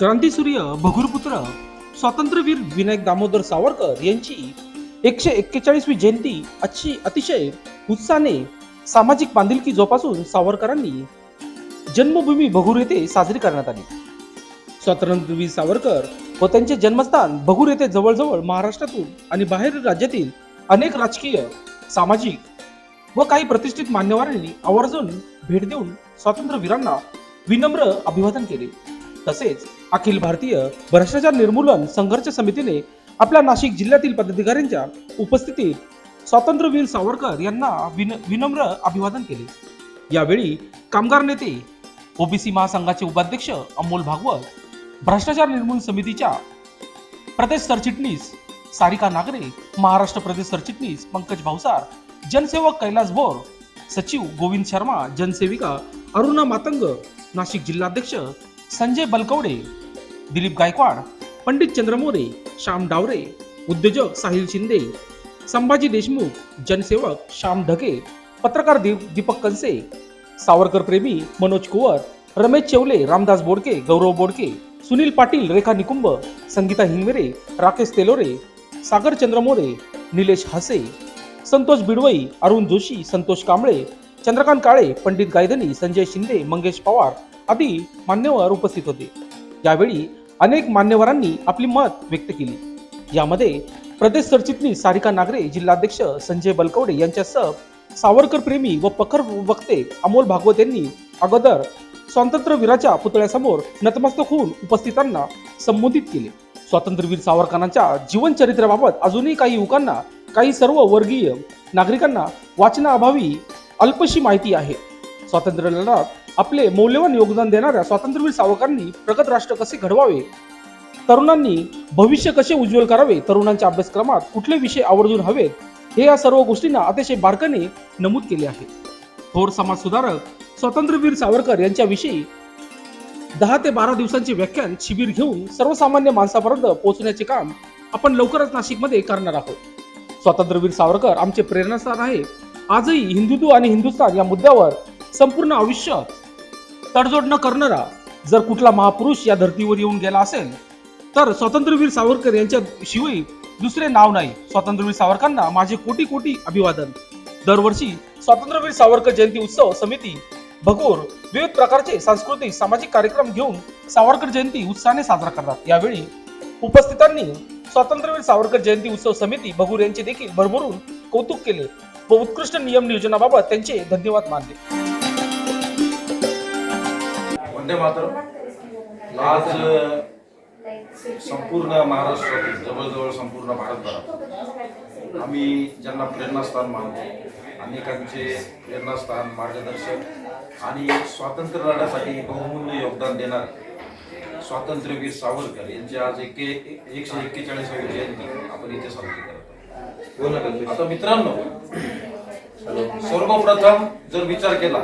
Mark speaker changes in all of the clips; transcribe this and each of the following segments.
Speaker 1: क्रांतीसूर्य भगुरपुत्र स्वातंत्र्यवीर विनायक दामोदर सावरकर यांची एकशे एक्केचाळीसवी जयंती अच्छी अतिशय उत्साहाने सामाजिक बांधिलकी जोपासून सावरकरांनी जन्मभूमी भगूर येथे साजरी करण्यात आली. स्वातंत्र्यवीर सावरकर व त्यांचे जन्मस्थान भगूर येथे जवळजवळ महाराष्ट्रातून आणि बाहेर राज्यातील अनेक राजकीय सामाजिक व काही प्रतिष्ठित मान्यवरांनी आवर्जून भेट देऊन स्वातंत्र्यवीरांना विनम्र अभिवादन केले. तसेच अखिल भारतीय भ्रष्टाचार निर्मूलन संघर्ष समितीने आपल्या नाशिक जिल्ह्यातील पदाधिकाऱ्यांच्या उपस्थितीत स्वातंत्र्यवीर सावरकर यांना विन विनम्र अभिवादन केले. यावेळी कामगार नेते ओबीसी महासंघाचे उपाध्यक्ष अमोल भागवत भ्रष्टाचार निर्मूलन समितीच्या प्रदेश सरचिटणीस सारिका नागरे महाराष्ट्र प्रदेश सरचिटणीस पंकज भावसार जनसेवक कैलास बोर सचिव गोविंद शर्मा जनसेविका अरुणा मातंग नाशिक जिल्हाध्यक्ष संजय बलकवडे दिलीप गायकवाड पंडित चंद्रमोरे श्याम डावरे उद्योजक साहिल शिंदे संभाजी देशमुख जनसेवक श्याम ढगे पत्रकार दीप दीपक कंसे सावरकर प्रेमी मनोज कुवर रमेश चेवले रामदास बोडके गौरव बोडके सुनील पाटील रेखा निकुंभ संगीता हिंगवेरे राकेश तेलोरे सागर चंद्रमोरे निलेश हसे संतोष बिडवई अरुण जोशी संतोष कांबळे चंद्रकांत काळे पंडित गायधनी संजय शिंदे मंगेश पवार आदी मान्यवर उपस्थित होते. यावेळी अनेक मान्यवरांनी आपली मत व्यक्त केली. यामध्ये प्रदेश सरचिटणीस सारिका नागरे जिल्हाध्यक्ष संजय बलकवडे यांच्यासह सावरकर प्रेमी व प्रखर वक्ते अमोल भागवत यांनी अगोदर स्वातंत्र्यवीराच्या पुतळ्यासमोर नतमस्तक होऊन उपस्थितांना संबोधित केले. स्वातंत्र्यवीर सावरकरांच्या जीवनचरित्राबाबत अजूनही काही युवकांना काही सर्व वर्गीय नागरिकांना वाचनाअभावी अल्पशी माहिती आहे. स्वातंत्र्य लढ्यात आपले मौल्यवान योगदान देणाऱ्या स्वातंत्र्यवीर सावरकरांनी प्रगत राष्ट्र कसे घडवावे? तरुणांनी भविष्य कसे उज्ज्वल करावे? तरुणांच्या अभ्यासक्रमात कुठले विषय आवर्जून हवेत? हे या सर्व गोष्टींना अतिशय बारकाने नमूद केले आहे. थोर समाज सुधारक स्वातंत्र्यवीर सावरकर यांच्याविषयी दहा ते बारा दिवसांचे व्याख्यान शिबिर घेऊन सर्वसामान्य माणसापर्यंत पोहोचण्याचे काम आपण लवकरच नाशिकमध्ये करणार आहोत. स्वातंत्र्यवीर सावरकर आमचे प्रेरणास्थान आहे आजही हिंदुत्व आणि हिंदुस्थान या मुद्द्यावर संपूर्ण आयुष्य तडजोड न करणारा जर कुठला महापुरुष या धर्तीवर येऊन गेला असेल तर स्वातंत्र्यवीर सावरकर यांच्या शिवाय दुसरे नाव नाही. स्वातंत्र्यवीर सावरकरांना माझे कोटी कोटी अभिवादन. दरवर्षी स्वातंत्र्यवीर सावरकर जयंती उत्सव समिती भगोर विविध प्रकारचे सांस्कृतिक सामाजिक कार्यक्रम घेऊन सावरकर जयंती उत्साहाने साजरा करतात. यावेळी उपस्थितांनी स्वातंत्र्यवीर सावरकर जयंती उत्सव समिती भगूर यांचे देखील भरभरून कौतुक केले व उत्कृष्ट नियम नियोजनाबाबत त्यांचे धन्यवाद मानले.
Speaker 2: वंदे मातरम. आज संपूर्ण महाराष्ट्रातील जवळजवळ संपूर्ण भारतभरात. आम्ही ज्यांना प्रेरणास्थान मानतो अनेकांचे प्रेरणास्थान मार्गदर्शक आणि स्वातंत्र्य लढ्यासाठी बहुमूल्य योगदान देणारे स्वातंत्र्यवीर सावरकर यांची आज एके एकशे एक्केचाळीसावी जयंती आपण इथे साजरी करतो आता मित्रांनो सर्वप्रथम जर विचार केला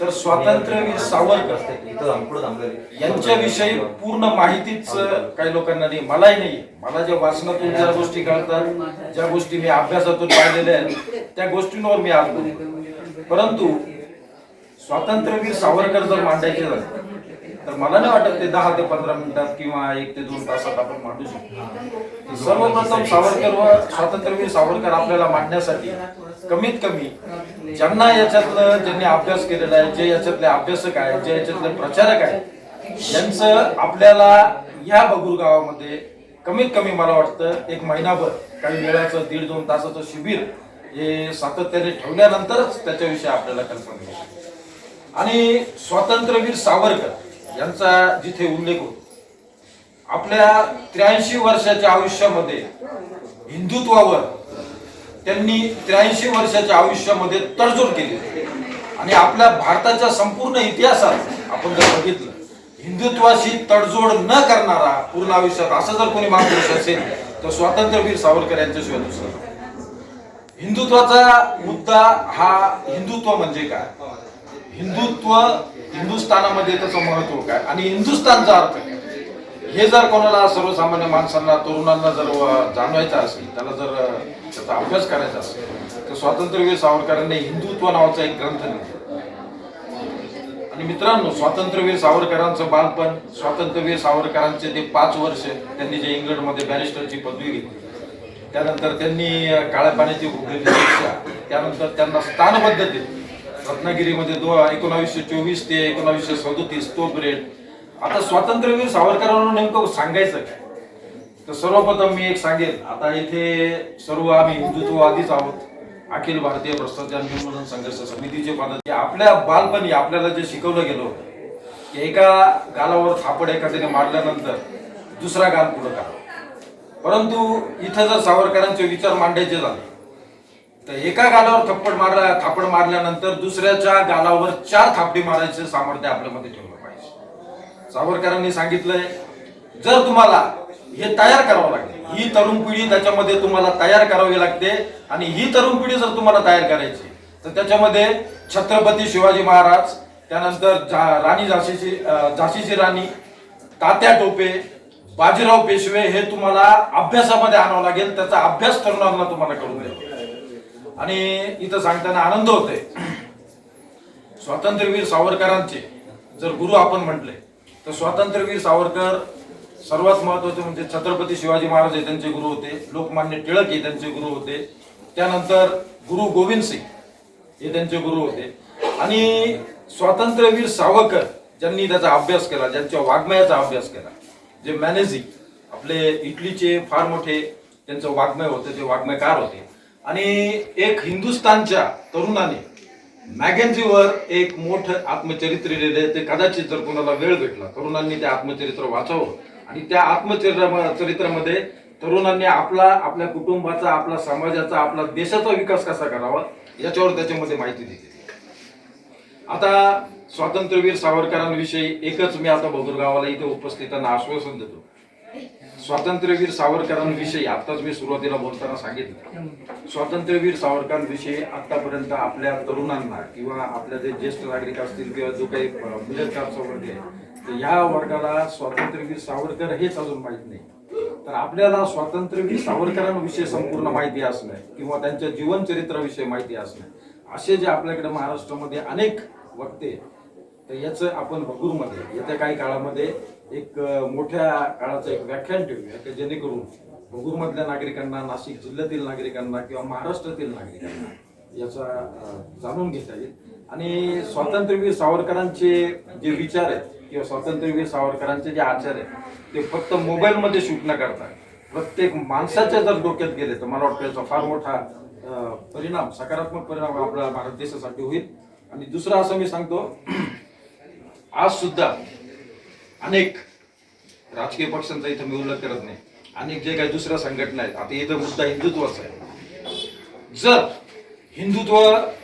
Speaker 2: तर स्वातंत्र्यवीर सावरकर यांच्याविषयी पूर्ण माहितीच काही लोकांना नाही मलाही नाही. मला ज्या वाचनातून ज्या गोष्टी कळतात ज्या गोष्टी मी अभ्यासातून पाहिलेल्या आहेत त्या गोष्टींवर मी आज परंतु स्वातंत्र्यवीर सावरकर जर मांडायचे झाले तर मला नाही वाटत ते दहा ते पंधरा मिनिटात किंवा एक ते दोन तासात आपण मांडू शकतो. सर्वप्रथम सावरकर व स्वातंत्र्यवीर सावरकर आपल्याला मांडण्यासाठी कमीत कमी ज्यांना याच्यातलं ज्यांनी अभ्यास केलेला आहे जे याच्यातले अभ्यासक आहेत जे याच्यातले प्रचारक आहेत यांचं आपल्याला या बगूर गावामध्ये कमीत कमी मला वाटतं एक महिनाभर काही वेळाचं दीड दोन तासाचं शिबिर हे सातत्याने ठेवल्यानंतरच त्याच्याविषयी आपल्याला कल्पना येईल. आणि स्वातंत्र्यवीर सावरकर यांचा जिथे उल्लेख होतो आपल्या त्र्याऐंशी वर्षाच्या आयुष्यामध्ये हिंदुत्वावर त्यांनी त्र्याऐंशी वर्षाच्या आयुष्यामध्ये तडजोड केली आणि आपल्या भारताच्या संपूर्ण इतिहासात आपण जर बघितलं हिंदुत्वाशी तडजोड न करणारा पूर्ण आयुष्यात असं जर कोणी महापुरुष असेल तर स्वातंत्र्यवीर सावरकर यांच्याशिवाय दुसरं हिंदुत्वाचा मुद्दा हा हिंदुत्व म्हणजे काय? हिंदुत्व हिंदुस्थानामध्ये त्याचं महत्त्व काय? आणि हिंदुस्थानचा अर्थ काय? हे जर कोणाला सर्वसामान्य माणसांना तरुणांना जर जाणवायचं असेल त्याला जर त्याचा अभ्यास करायचा असेल तर स्वातंत्र्यवीर सावरकरांनी हिंदुत्व नावाचा एक ग्रंथ लिहिला. आणि मित्रांनो स्वातंत्र्यवीर सावरकरांचं बालपण स्वातंत्र्यवीर सावरकरांचे ते पाच वर्ष त्यांनी जे इंग्लंडमध्ये बॅरिस्टरची पदवी घेतली. त्यानंतर त्यांनी काळ्या पाण्याची भोगलेली शिक्षा त्यानंतर त्यांना स्थानबद्ध दिली रत्नागिरीमध्ये दो एकोणावीसशे चोवीस ते एकोणावीसशे सदोतीस तो ब्रेड आता स्वातंत्र्यवीर सावरकरांना नेमकं सांगायचं काय? तर सर्वप्रथम मी एक सांगेल आता इथे सर्व आम्ही हिंदुत्ववादीच आहोत. अखिल भारतीय भ्रष्टाचार निर्मूलन संघर्ष समितीचे पदाधिकारी आपल्या बालपणी आपल्याला जे शिकवलं गेलं होतं की एका गालावर थापड एखाद्याने मारल्यानंतर दुसरा गाल पुढं करा परंतु इथं जर सावरकरांचे विचार मांडायचे झाले तर एका गालावर थप्पड मारला थापड मारल्यानंतर दुसऱ्याच्या गालावर चार थापडी मारायचे सामर्थ्य आपल्यामध्ये ठेवलं. सावरकरांनी सांगितलंय जर तुम्हाला हे तयार करावं लागते ही तरुण पिढी त्याच्यामध्ये तुम्हाला तयार करावी लागते आणि ही तरुण पिढी जर तुम्हाला तयार करायची तर त्याच्यामध्ये छत्रपती शिवाजी महाराज त्यानंतर झा- राणी झाशीची झाशीची राणी तात्या टोपे बाजीराव पेशवे हे तुम्हाला अभ्यासामध्ये आणावं लागेल त्याचा अभ्यास तरुणांना तुम्हाला करून द्यावा आणि इथं सांगताना आनंद होतोय. स्वातंत्र्यवीर सावरकरांचे जर गुरु आपण म्हटले तर स्वातंत्र्यवीर सावरकर सर्वात महत्त्वाचे म्हणजे छत्रपती शिवाजी महाराज हे त्यांचे गुरु होते. लोकमान्य टिळक हे त्यांचे गुरु होते. त्यानंतर गुरु गोविंद सिंग हे त्यांचे गुरु होते. आणि स्वातंत्र्यवीर सावरकर ज्यांनी त्याचा अभ्यास केला ज्यांच्या वाङ्मयाचा अभ्यास केला जे मॅनेजी आपले इटलीचे फार मोठे त्यांचं वाङ्मय होते ते वाङ्मयकार होते. आणि एक हिंदुस्थानच्या तरुणाने मॅगॅन्झीवर एक मोठं आत्मचरित्र लिहिलंय ते कदाचित जर कोणाला वेळ भेटला तरुणांनी ते आत्मचरित्र वाचावं. आणि त्या आत्मचरित्र चरित्रामध्ये तरुणांनी आपला आपल्या कुटुंबाचा आपला समाजाचा आपला देशाचा विकास कसा करावा याच्यावर त्याच्यामध्ये माहिती दिली. आता स्वातंत्र्यवीर सावरकरांविषयी एकच मी आता बबुरगावाला इथे उपस्थितांना आश्वासन देतो. स्वातंत्र्यवीर सावरकरांविषयी आताच मी सुरुवातीला बोलताना सांगितलं. स्वातंत्र्यवीर सावरकरांविषयी आतापर्यंत आपल्या तरुणांना किंवा आपल्या जे ज्येष्ठ नागरिक असतील किंवा जो काही मिडल वर्ग आहे तर ह्या वर्गाला स्वातंत्र्यवीर सावरकर हेच अजून माहीत नाही. तर आपल्याला स्वातंत्र्यवीर सावरकरांविषयी संपूर्ण माहिती असणं किंवा त्यांच्या जीवनचरित्राविषयी माहिती असणं असे जे आपल्याकडे महाराष्ट्रामध्ये अनेक वक्ते आहेत, तर याचं आपण भगूरमध्ये येत्या काही काळामध्ये एक मोठ्या काळाचं एक व्याख्यान ठेवूया की जेणेकरून भगूरमधल्या नागरिकांना नाशिक जिल्ह्यातील नागरिकांना किंवा महाराष्ट्रातील नागरिकांना याचा जाणून घेता येईल. आणि स्वातंत्र्यवीर सावरकरांचे जे विचार आहेत किंवा स्वातंत्र्यवीर सावरकरांचे जे आचार आहेत ते फक्त मोबाईलमध्ये शूट न करता प्रत्येक माणसाच्या जर डोक्यात गेले तर मला वाटतं याचा फार मोठा परिणाम सकारात्मक परिणाम आपल्या भारत देशासाठी होईल. आणि दुसरं असं मी सांगतो आज सुद्धा अनेक राजकीय पक्षांचा इथं मी उल्लेख करत नाही. अनेक जे काही दुसऱ्या संघटना आहेत आता इथं मुद्दा हिंदुत्वाचा आहे. जर हिंदुत्व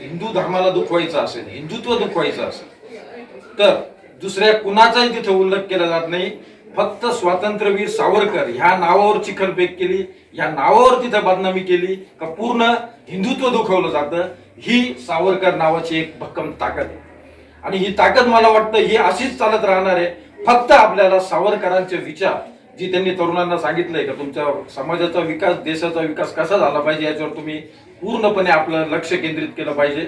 Speaker 2: हिंदू धर्माला दुखवायचं असेल हिंदुत्व दुखवायचं असेल तर दुसऱ्या कुणाचाही तिथे उल्लेख केला जात नाही. फक्त स्वातंत्र्यवीर सावरकर ह्या नावावर चिखलफेक केली ह्या नावावर तिथे बदनामी केली का पूर्ण हिंदुत्व दुखवलं जातं ही सावरकर नावाची एक भक्कम ताकद आहे. आणि ही ताकद मला वाटतं ही अशीच चालत राहणार आहे. फक्त आपल्याला सावरकरांचे विचार जी त्यांनी तरुणांना सांगितलंय का तुमच्या समाजाचा विकास देशाचा विकास कसा झाला पाहिजे याच्यावर तुम्ही पूर्णपणे आपलं लक्ष केंद्रित केलं पाहिजे.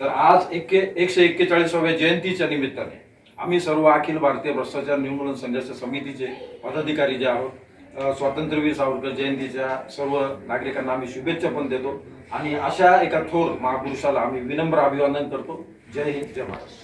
Speaker 2: तर आज एके एकशे एक्केचाळीसाव्या जयंतीच्या निमित्ताने आम्ही सर्व अखिल भारतीय भ्रष्टाचार निर्मूलन संघर्ष समितीचे पदाधिकारी जे आहोत स्वातंत्र्यवीर सावरकर जयंतीच्या सर्व नागरिकांना आम्ही शुभेच्छा पण देतो. आणि अशा एका थोर महापुरुषाला आम्ही विनम्र अभिवादन करतो. जय हिंद जय महाराष्ट्र.